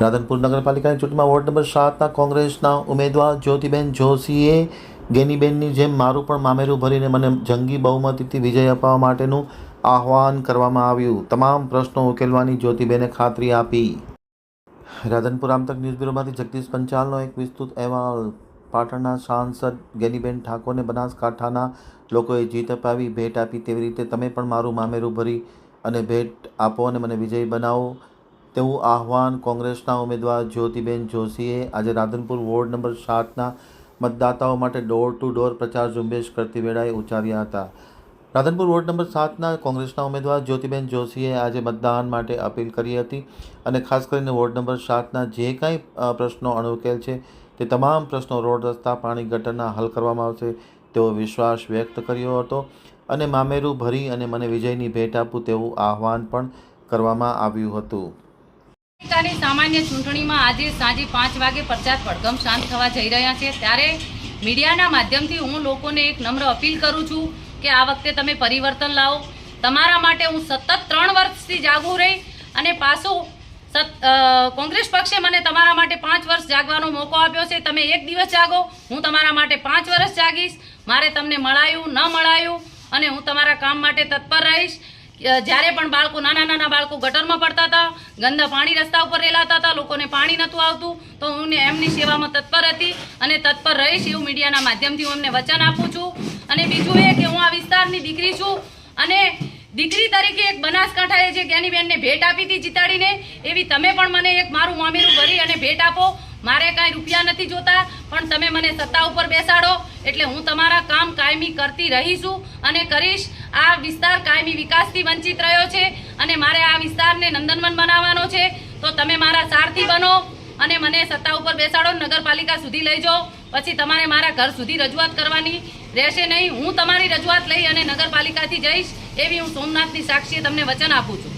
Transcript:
રાધનપુર નગરપાલિકાની ચૂંટણીમાં ward number સાતના કોંગ્રેસના ઉમેદવાર જ્યોતિબેન જોશીએ ગેનીબેનની જેમ મારું પણ મામેરું ભરીને મને જંગી બહુમતીથી વિજય અપાવવા માટેનું આહવાન કરવામાં આવ્યું. તમામ પ્રશ્નો ઉકેલવાની જ્યોતિબેને ખાતરી આપી. રાધનપુર આમતક ન્યૂઝ બ્યુરોમાંથી જગદીશ પંચાલનો એક વિસ્તૃત અહેવાલ. પાટણના સાંસદ ગેનીબેન ઠાકોરને બનાસકાંઠાના લોકોએ જીત અપાવી, ભેટ આપી તેવી રીતે તમે પણ મારું મામેરું ભરી અને ભેટ આપો અને મને વિજય બનાવો. તેવું આહવાન કોંગ્રેસના ઉમેદવાર જ્યોતિબેન જોશીએ આજે રાધનપુર વોર્ડ નંબર સાતના મતદાતાઓ માટે ડોર ટુ ડોર પ્રચાર ઝુંબેશ કરતી વેળાએ ઉચ્ચાર્યા હતા. રાધનપુર વોર્ડ નંબર સાતના કોંગ્રેસના ઉમેદવાર જ્યોતિબેન જોશીએ આજે મતદાન માટે અપીલ કરી હતી અને ખાસ કરીને વોર્ડ નંબર સાતના જે કાંઈ પ્રશ્નો અણુકેલ છે તે તમામ પ્રશ્નો રોડ, રસ્તા, પાણી ગટરના હલ કરવામાં આવશે તેવો વિશ્વાસ વ્યક્ત કર્યો હતો અને મામેરું ભરી અને મને વિજયની ભેટ આપું તેવું આહવાન પણ કરવામાં આવ્યું હતું. પાલિકાની સામાન્ય ચૂંટણીમાં આજે સાંજે પાંચ વાગે પ્રચાર પડઘમ શાંત થવા જઈ રહ્યા છે. ત્યારે મીડિયાના માધ્યમથી હું લોકોને એક નમ્ર અપીલ કરું છું કે આ વખતે તમે પરિવર્તન લાવો. તમારા માટે હું સતત ત્રણ વર્ષથી જાગું રહી અને પાછું સત કોંગ્રેસ પક્ષે મને તમારા માટે પાંચ વર્ષ જાગવાનો મોકો આપ્યો છે. તમે એક દિવસ જાગો, હું તમારા માટે પાંચ વર્ષ જાગીશ. મારે તમને મળાયું, ન મળાયું અને હું તમારા કામ માટે તત્પર રહીશ. જ્યારે પણ બાળકો નાના નાના બાળકો ગટરમાં પડતા હતા, ગંદા પાણી રસ્તા ઉપર રેલાતા હતા, લોકોને પાણી નહોતું આવતું, તો હું એમની સેવામાં તત્પર હતી અને તત્પર રહીશ એવું મીડિયાના માધ્યમથી હું એમને વચન આપું છું. અને બીજું એ કે હું આ વિસ્તારની દીકરી છું અને દીકરી તરીકે એક બનાસકાંઠાએ જે જ્ઞાનીબેનને ભેટ આપી હતી જીતાડીને, એવી તમે પણ મને એક મારું મામેરું ભરી અને ભેટ આપો. મારે કાંઈ રૂપિયા નથી જોતા, પણ તમે મને સત્તા ઉપર બેસાડો, એટલે હું તમારા કામ કાયમી કરતી રહીશું અને કરીશ. આ વિસ્તાર કાયમી વિકાસથી વંચિત રહ્યો છે અને મારે આ વિસ્તારને નંદનવન બનાવવાનો છે. તો તમે મારા સારથી બનો અને મને સત્તા ઉપર બેસાડો, નગરપાલિકા સુધી લઈ જાઓ. પછી તમારે મારા ઘર સુધી રજૂઆત કરવાની રહેશે નહીં. હું તમારી રજૂઆત લઈ અને નગરપાલિકાથી જઈશ એવી હું સોમનાથની સાક્ષીએ તમને વચન આપું છું.